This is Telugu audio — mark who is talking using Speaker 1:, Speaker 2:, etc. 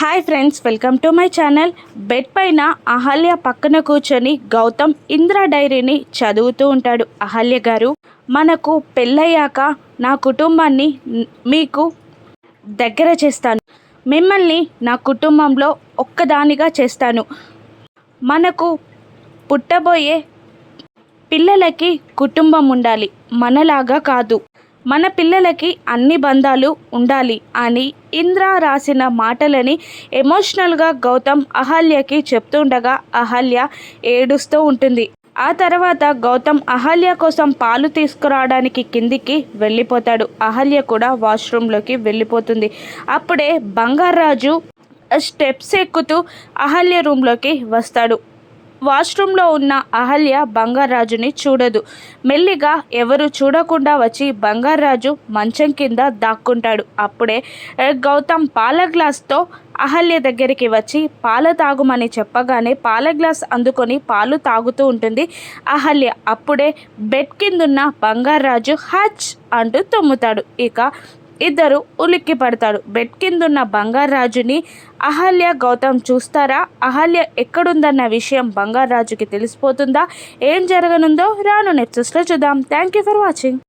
Speaker 1: Hi friends welcome to my channel bed పైన అహల్య పక్కన కూర్చొని గౌతమ్ ఇంద్ర డైరీని చదువుతూ ఉంటాడు. అహల్య గారు మనకు పెళ్ళయ్యాక నా కుటుంబాన్ని మీకు దగ్గర చేస్తాను. మిమ్మల్ని నా కుటుంబంలో ఒక్కదానిగా చేస్తాను. మనకు పుట్టబోయే పిల్లలకి కుటుంబం ఉండాలి. మనలాగా కాదు. మన పిల్లలకి అన్ని బంధాలు ఉండాలి అని ఇంద్ర రాసిన మాటలని ఎమోషనల్గా గౌతమ్ అహల్యకి చెప్తుండగా అహల్య ఏడుస్తూ ఉంటుంది. ఆ తర్వాత గౌతమ్ అహల్య కోసం పాలు తీసుకురావడానికి కిందికి వెళ్ళిపోతాడు. అహల్య కూడా వాష్రూమ్లోకి వెళ్ళిపోతుంది. అప్పుడే బంగారాజు స్టెప్స్ ఎక్కుతూ అహల్య రూమ్లోకి వస్తాడు. వాష్రూమ్లో ఉన్న అహల్య బంగారాజుని చూడదు. మెల్లిగా ఎవరు చూడకుండా వచ్చి బంగారాజు మంచం కింద దాక్కుంటాడు. అప్పుడే గౌతమ్ పాల గ్లాస్తో అహల్య దగ్గరికి వచ్చి పాలు తాగుమని చెప్పగానే పాల గ్లాస్ అందుకొని పాలు తాగుతూ ఉంటుంది అహల్య. అప్పుడే బెడ్ కిందున్న బంగారాజు హచ్ అంటూ తుమ్ముతాడు. ఇక ఇద్దరు ఉలిక్కి పడతారు. బెడ్ కిందున్న బంగారాజుని అహల్య గౌతమ్ చూస్తారా? అహల్య ఎక్కడుందన్న విషయం బంగారాజుకి తెలిసిపోతుందా? ఏం జరగనుందో రాను నెక్స్ట్లో చూద్దాం. Thank you for watching.